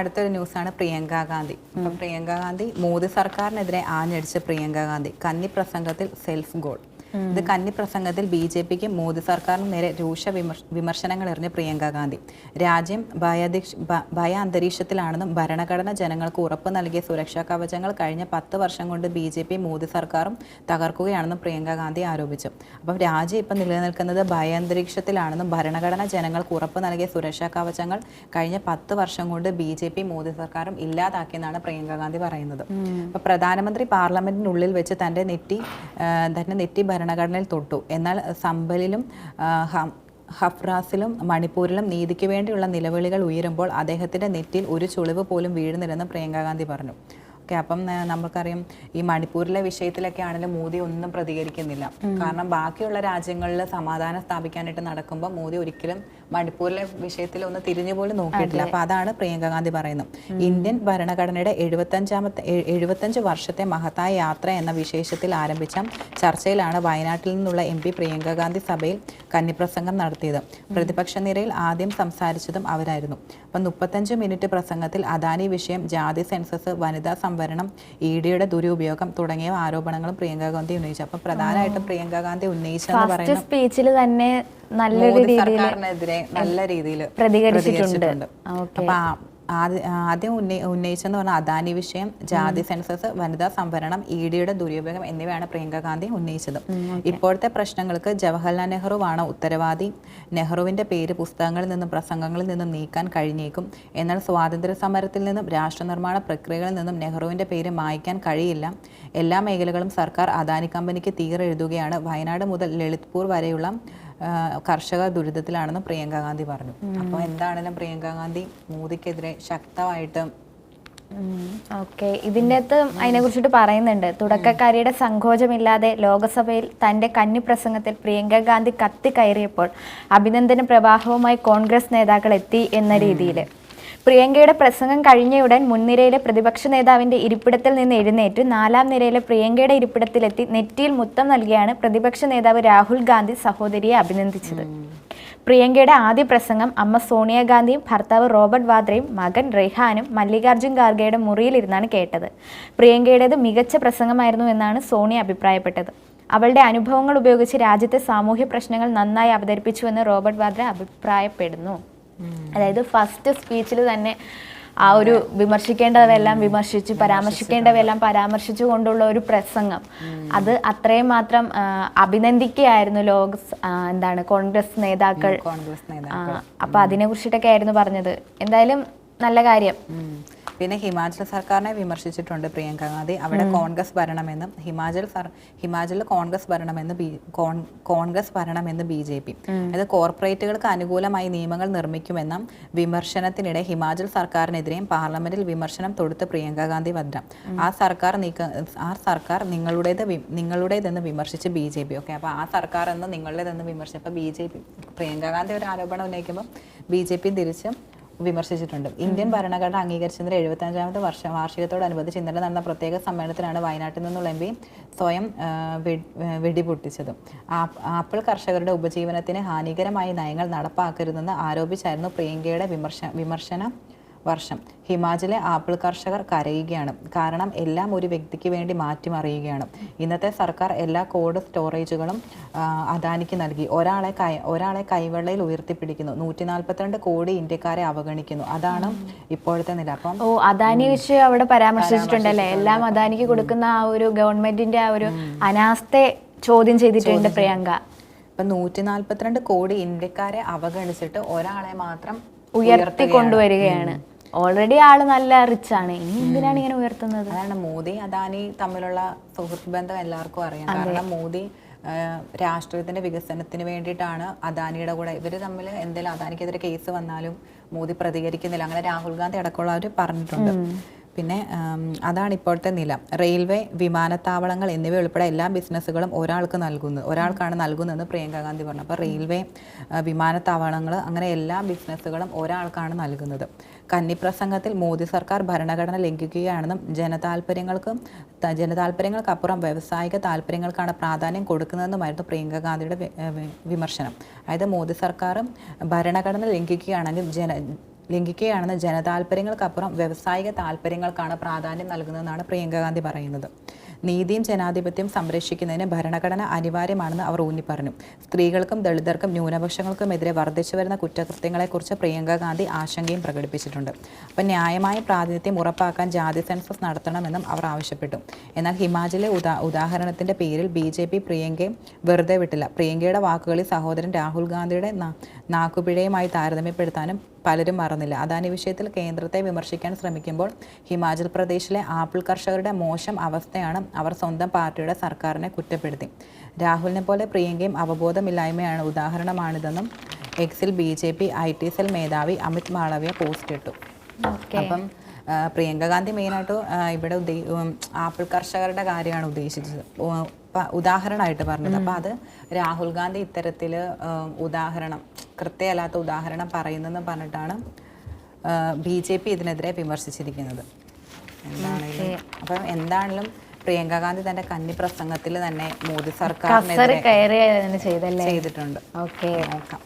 അടുത്തൊരു ന്യൂസാണ് പ്രിയങ്ക ഗാന്ധി. പ്രിയങ്ക ഗാന്ധി മോദി സർക്കാരിനെതിരെ ആഞ്ഞടിച്ച പ്രിയങ്ക ഗാന്ധി കന്നി പ്രസംഗത്തിൽ സെൽഫ് ഗോൾ. ഇത് കന്നി പ്രസംഗത്തിൽ ബി ജെ പിക്ക് മോദി സർക്കാരിന് നേരെ രൂക്ഷ വിമർശനങ്ങൾ എറിഞ്ഞ പ്രിയങ്ക ഗാന്ധി. രാജ്യം ഭയാധിക്ഷ ഭയ അന്തരീക്ഷത്തിലാണെന്നും ഭരണഘടന ജനങ്ങൾക്ക് ഉറപ്പ് നൽകിയ സുരക്ഷാ കവചങ്ങൾ കഴിഞ്ഞ പത്ത് വർഷം കൊണ്ട് ബി ജെ പി മോദി സർക്കാരും തകർക്കുകയാണെന്നും പ്രിയങ്ക ഗാന്ധി ആരോപിച്ചു. അപ്പം രാജ്യം ഇപ്പം നിലനിൽക്കുന്നത് ഭയ അന്തരീക്ഷത്തിലാണെന്നും ഭരണഘടന ജനങ്ങൾക്ക് ഉറപ്പ് നൽകിയ സുരക്ഷാ കവചങ്ങൾ കഴിഞ്ഞ പത്ത് വർഷം കൊണ്ട് ബി ജെ പി മോദി സർക്കാരും ഇല്ലാതാക്കിയെന്നാണ് പ്രിയങ്ക ഗാന്ധി പറയുന്നത്. അപ്പോൾ പ്രധാനമന്ത്രി പാർലമെന്റിനുള്ളിൽ വെച്ച് തന്റെ നെറ്റി തന്നെ തന്റെ നെറ്റി ഭരണഘടനയിൽ തൊട്ടു. എന്നാൽ സമ്പലിലും ഹഫ്രാസിലും മണിപ്പൂരിലും നീതിക്ക് വേണ്ടിയുള്ള നിലവിളികൾ ഉയരുമ്പോൾ അദ്ദേഹത്തിന്റെ നെറ്റിയിൽ ഒരു ചുളിവ് പോലും വീഴുന്നില്ലെന്ന് പ്രിയങ്കാ ഗാന്ധി പറഞ്ഞു. ഓക്കെ അപ്പം നമുക്കറിയാം ഈ മണിപ്പൂരിലെ വിഷയത്തിലൊക്കെ ആണെങ്കിലും മോദി ഒന്നും പ്രതികരിക്കുന്നില്ല. കാരണം ബാക്കിയുള്ള രാജ്യങ്ങളിൽ സമാധാനം സ്ഥാപിക്കാനായിട്ട് നടക്കുമ്പോൾ മോദി ഒരിക്കലും മണിപ്പൂരിലെ വിഷയത്തിൽ ഒന്ന് തിരിഞ്ഞു പോലും നോക്കിയിട്ടില്ല. അപ്പൊ അതാണ് പ്രിയങ്ക ഗാന്ധി പറയുന്നത്. ഇന്ത്യൻ ഭരണഘടനയുടെ എഴുപത്തഞ്ചാമത്തെ എഴുപത്തഞ്ച് വർഷത്തെ മഹത്തായ യാത്ര എന്ന വിശേഷത്തിൽ ആരംഭിച്ച ചർച്ചയിലാണ് വയനാട്ടിൽ നിന്നുള്ള എം പി പ്രിയങ്ക ഗാന്ധി സഭയിൽ കന്നിപ്രസംഗം നടത്തിയത്. പ്രതിപക്ഷ നിരയിൽ ആദ്യം സംസാരിച്ചതും അവരായിരുന്നു. അപ്പം മുപ്പത്തഞ്ച് മിനിറ്റ് പ്രസംഗത്തിൽ അദാനി വിഷയം ജാതി സെൻസസ് വനിതാ സംവരണം ഇ ഡിയുടെ ദുരുപയോഗം തുടങ്ങിയ ആരോപണങ്ങളും പ്രിയങ്ക ഗാന്ധി ഉന്നയിച്ചു. അപ്പൊ പ്രധാനമായിട്ടും പ്രിയങ്ക ഗാന്ധി ഉന്നയിച്ചു സ്പീച്ചിൽ തന്നെ നല്ലൊരു സർക്കാരിനെതിരെ നല്ല രീതിയിൽ പ്രതികരിച്ചിട്ടുണ്ട്. അപ്പൊ ആദ്യ- ആദ്യം ഉന്നയി ഉന്നയിച്ചെന്ന് പറഞ്ഞാൽ അദാനി വിഷയം ജാതി സെൻസസ് വനിതാ സംവരണം ഇ ഡിയുടെ ദുരുപയോഗം എന്നിവയാണ് പ്രിയങ്ക ഗാന്ധി ഉന്നയിച്ചത്. ഇപ്പോഴത്തെ പ്രശ്നങ്ങൾക്ക് ജവഹർലാൽ നെഹ്റുവാണ് ഉത്തരവാദി. നെഹ്റുവിന്റെ പേര് പുസ്തകങ്ങളിൽ നിന്നും പ്രസംഗങ്ങളിൽ നിന്നും നീക്കാൻ കഴിഞ്ഞേക്കും. എന്നാൽ സ്വാതന്ത്ര്യ സമരത്തിൽ നിന്നും രാഷ്ട്രനിർമ്മാണ പ്രക്രിയകളിൽ നിന്നും നെഹ്റുവിന്റെ പേര് മായ്ക്കാൻ കഴിയില്ല. എല്ലാ മേഖലകളും സർക്കാർ അദാനി കമ്പനിക്ക് തീരെഴുതുകയാണ് വയനാട് മുതൽ ലളിത്പൂർ വരെയുള്ള കർഷക ദുരിതത്തിലാണെന്ന് പ്രിയങ്ക ഗാന്ധി പറഞ്ഞു. അപ്പോൾ എന്താണെങ്കിലും പ്രിയങ്ക ഗാന്ധി മോദിക്കെതിരെ ശക്തമായിട്ട് ഓക്കെ. ഇതിന്റെ അകത്ത് അതിനെ കുറിച്ചിട്ട് പറയുന്നുണ്ട്. തുടക്കക്കാരിയുടെ സങ്കോചമില്ലാതെ ലോകസഭയിൽ തന്റെ കന്നി പ്രസംഗത്തിൽ പ്രിയങ്ക ഗാന്ധി കത്തി കയറിയപ്പോൾ അഭിനന്ദന പ്രവാഹവുമായി കോൺഗ്രസ് നേതാക്കൾ എത്തി എന്ന രീതിയിൽ പ്രിയങ്കയുടെ പ്രസംഗം കഴിഞ്ഞയുടൻ മുൻനിരയിലെ പ്രതിപക്ഷ നേതാവിന്റെ ഇരിപ്പിടത്തിൽ നിന്ന് എഴുന്നേറ്റ് നാലാം നിരയിലെ പ്രിയങ്കയുടെ ഇരിപ്പിടത്തിലെത്തി നെറ്റിയിൽ മുത്തം നൽകിയാണ് പ്രതിപക്ഷ നേതാവ് രാഹുൽ ഗാന്ധി സഹോദരിയെ അഭിനന്ദിച്ചത്. പ്രിയങ്കയുടെ ആദ്യ പ്രസംഗം അമ്മ സോണിയാഗാന്ധിയും ഭർത്താവ് റോബർട്ട് വാദ്രയും മകൻ റെഹാനും മല്ലികാർജുൻ ഖാർഗെയുടെ മുറിയിലിരുന്നാണ് കേട്ടത്. പ്രിയങ്കയുടേത് മികച്ച പ്രസംഗമായിരുന്നു എന്നാണ് സോണിയ അഭിപ്രായപ്പെട്ടത്. അവളുടെ അനുഭവങ്ങൾ ഉപയോഗിച്ച് രാജ്യത്തെ സാമൂഹ്യ പ്രശ്നങ്ങൾ നന്നായി അവതരിപ്പിച്ചുവെന്ന് റോബർട്ട് വാദ്ര അഭിപ്രായപ്പെടുന്നു. അതായത് ഫസ്റ്റ് സ്പീച്ചിൽ തന്നെ ആ ഒരു വിമർശിക്കേണ്ടതെല്ലാം വിമർശിച്ച് പരാമർശിക്കേണ്ടവയെല്ലാം പരാമർശിച്ചു കൊണ്ടുള്ള ഒരു പ്രസംഗം. അത് അത്രയും മാത്രം അഭിനന്ദിക്കുകയായിരുന്നു ലോക എന്താണ് കോൺഗ്രസ് നേതാക്കൾ. അപ്പൊ അതിനെ കുറിച്ചിട്ടൊക്കെ ആയിരുന്നു പറഞ്ഞത്. എന്തായാലും നല്ല കാര്യം. പിന്നെ ഹിമാചൽ സർക്കാരിനെ വിമർശിച്ചിട്ടുണ്ട് പ്രിയങ്ക ഗാന്ധി. അവിടെ കോൺഗ്രസ് ഭരണമെന്നും ഹിമാചൽ ഹിമാചലിൽ കോൺഗ്രസ് ഭരണമെന്ന് ബി കോൺഗ്രസ് ഭരണമെന്ന് ബി ജെ പി. അതായത് കോർപ്പറേറ്റുകൾക്ക് അനുകൂലമായി നിയമങ്ങൾ നിർമ്മിക്കുമെന്നും വിമർശനത്തിനിടെ ഹിമാചൽ സർക്കാരിനെതിരെയും പാർലമെന്റിൽ വിമർശനം തൊടുത്ത് പ്രിയങ്ക ഗാന്ധി വദ്ര ആ സർക്കാർ നീക്ക ആ സർക്കാർ നിങ്ങളുടേത് നിങ്ങളുടേതെന്ന് വിമർശിച്ച് ബി ജെ പി. ഓക്കെ അപ്പോൾ ആ സർക്കാർ എന്ന് നിങ്ങളുടേതെന്ന് വിമർശിച്ചപ്പോൾ B J P Priyanka Gandhi ഒരു ആരോപണം ഉന്നയിക്കുമ്പോൾ ബി ജെ പി തിരിച്ച് വിമർശിച്ചിട്ടുണ്ട്. ഇന്ത്യൻ ഭരണഘടന അംഗീകരിച്ചതിന്റെ എഴുപത്തഞ്ചാമത്തെ വർഷ വാർഷികത്തോടനുബന്ധിച്ച് ഇന്നലെ നടന്ന പ്രത്യേക സമ്മേളനത്തിലാണ് വയനാട്ടിൽ നിന്നുള്ള എം പി സ്വയം വെടിപൊട്ടിച്ചത്. ആപ്പിൾ കർഷകരുടെ ഉപജീവനത്തിന് ഹാനികരമായ നയങ്ങൾ നടപ്പാക്കരുതെന്ന് ആരോപിച്ചായിരുന്നു പ്രിയങ്കയുടെ വിമർശ വിമർശന. വർഷം. ഹിമാചലിലെ ആപ്പിൾ കർഷകർ കരയുകയാണ്. കാരണം എല്ലാം ഒരു വ്യക്തിക്ക് വേണ്ടി മാറ്റിമറിയുകയാണ്. ഇന്നത്തെ സർക്കാർ എല്ലാ കോഡ് സ്റ്റോറേജുകളും അദാനിക്ക് നൽകി. ഒരാളെ കൈ ഒരാളെ കൈവെള്ളയിൽ ഉയർത്തിപ്പിടിക്കുന്നു. നൂറ്റി നാൽപ്പത്തിരണ്ട് കോടി ഇന്ത്യക്കാരെ അവഗണിക്കുന്നു. അതാണ് ഇപ്പോഴത്തെ നില. അപ്പം ഓ അദാനി വിഷയം അവിടെ പരാമർശിച്ചിട്ടുണ്ടല്ലേ എല്ലാം അദാനിക്ക് കൊടുക്കുന്ന ആ ഒരു ഗവൺമെന്റിന്റെ ആ ഒരു അനാസ്ഥയെ ചോദ്യം ചെയ്തിട്ടുണ്ട് പ്രിയങ്ക. ഇപ്പം നൂറ്റി നാൽപ്പത്തിരണ്ട് കോടി ഇന്ത്യക്കാരെ അവഗണിച്ചിട്ട് ഒരാളെ മാത്രം ഉയർത്തി കൊണ്ടുവരികയാണ് ഓൾറെഡി ആൾ നല്ല റിച്ച് ആണ്. ഇനി എന്തിനാണ് ഇങ്ങനെ ഉയർത്തുന്നത്? അതാണ് മോദി അദാനി തമ്മിലുള്ള സുഹൃത്ത് ബന്ധം എല്ലാവർക്കും അറിയാം. കാരണം മോദി രാഷ്ട്രീയത്തിന്റെ വികസനത്തിന് വേണ്ടിയിട്ടാണ് അദാനിയുടെ കൂടെ ഇവർ തമ്മിൽ എന്തെങ്കിലും അദാനിക്കെതിരെ കേസ് വന്നാലും മോദി പ്രതികരിക്കുന്നില്ല. അങ്ങനെ രാഹുൽ ഗാന്ധി അടക്കമുള്ളവർ പറഞ്ഞിട്ടുണ്ട്. പിന്നെ അതാണ് ഇപ്പോഴത്തെ നില. റെയിൽവേ വിമാനത്താവളങ്ങൾ എന്നിവ ഉൾപ്പെടെ എല്ലാ ബിസിനസ്സുകളും ഒരാൾക്ക് നൽകുന്നത് ഒരാൾക്കാണ് നൽകുന്നതെന്ന് പ്രിയങ്ക ഗാന്ധി പറഞ്ഞു. അപ്പോൾ റെയിൽവേ വിമാനത്താവളങ്ങൾ അങ്ങനെ എല്ലാ ബിസിനസ്സുകളും ഒരാൾക്കാണ് നൽകുന്നത്. കന്നിപ്രസംഗത്തിൽ മോദി സർക്കാർ ഭരണഘടന ലംഘിക്കുകയാണെന്നും ജനതാൽപര്യങ്ങൾക്ക് ജനതാൽപര്യങ്ങൾക്കപ്പുറം വ്യാവസായിക താല്പര്യങ്ങൾക്കാണ് പ്രാധാന്യം കൊടുക്കുന്നതെന്നുമായിരുന്നു പ്രിയങ്ക ഗാന്ധിയുടെ വിമർശനം. അതായത് മോദി സർക്കാർ ഭരണഘടന ലംഘിക്കുകയാണെങ്കിൽ ജന ലംഘിക്കുകയാണെന്ന് ജനതാൽപര്യങ്ങൾക്കപ്പുറം വ്യവസായിക താൽപര്യങ്ങൾക്കാണ് പ്രാധാന്യം നൽകുന്നതെന്നാണ് പ്രിയങ്ക ഗാന്ധി പറയുന്നത്. നീതിയും ജനാധിപത്യം സംരക്ഷിക്കുന്നതിന് ഭരണഘടന അനിവാര്യമാണെന്ന് അവർ ഊന്നിപ്പറഞ്ഞു. സ്ത്രീകൾക്കും ദളിതർക്കും ന്യൂനപക്ഷങ്ങൾക്കുമെതിരെ വർദ്ധിച്ചു വരുന്ന കുറ്റകൃത്യങ്ങളെക്കുറിച്ച് പ്രിയങ്ക ഗാന്ധി ആശങ്കയും പ്രകടിപ്പിച്ചിട്ടുണ്ട്. അപ്പം ന്യായമായ പ്രാതിനിധ്യം ഉറപ്പാക്കാൻ ജാതി സെൻസസ് നടത്തണമെന്നും അവർ ആവശ്യപ്പെട്ടു. എന്നാൽ ഹിമാചലിലെ ഉദാ ഉദാഹരണത്തിന്റെ പേരിൽ ബി ജെ പി പ്രിയങ്കയെ വെറുതെ വിട്ടില്ല. പ്രിയങ്കയുടെ വാക്കുകളിൽ സഹോദരൻ രാഹുൽ ഗാന്ധിയുടെ നാക്കുപിഴയുമായി താരതമ്യപ്പെടുത്താനും പലരും മറന്നില്ല. അദാനി വിഷയത്തിൽ കേന്ദ്രത്തെ വിമർശിക്കാൻ ശ്രമിക്കുമ്പോൾ ഹിമാചൽ പ്രദേശിലെ ആപ്പിൾ കർഷകരുടെ മോശം അവസ്ഥയാണ് അവർ സ്വന്തം പാർട്ടിയുടെ സർക്കാരിനെ കുറ്റപ്പെടുത്തി. രാഹുലിനെ പോലെ പ്രിയങ്കയും അവബോധമില്ലായ്മയാണ് ഉദാഹരണമാണിതെന്നും എക്സിൽ B J P I T cell മേധാവി അമിത് മാളവ്യ പോസ്റ്റ് ഇട്ടു. അപ്പം പ്രിയങ്ക ഗാന്ധി മെയിനായിട്ട് ഇവിടെ ഉദ്ദേ ആപ്പിൾ കർഷകരുടെ കാര്യമാണ് ഉദ്ദേശിച്ചത്. ഉദാഹരണമായിട്ട് പറഞ്ഞത്. അപ്പം അത് രാഹുൽ ഗാന്ധി ഇത്തരത്തിൽ ഉദാഹരണം കൃത്യമല്ലാത്ത ഉദാഹരണം പറയുന്നെന്ന് പറഞ്ഞിട്ടാണ് ബി ജെ പി ഇതിനെതിരെ വിമർശിച്ചിരിക്കുന്നത്. എന്താണെങ്കിലും അപ്പം എന്താണെങ്കിലും പ്രിയങ്ക ഗാന്ധി തന്റെ കന്നി പ്രസംഗത്തിൽ തന്നെ മോദി സർക്കാർ ചെയ്തിട്ടുണ്ട്. ഓക്കെ. നോക്കാം.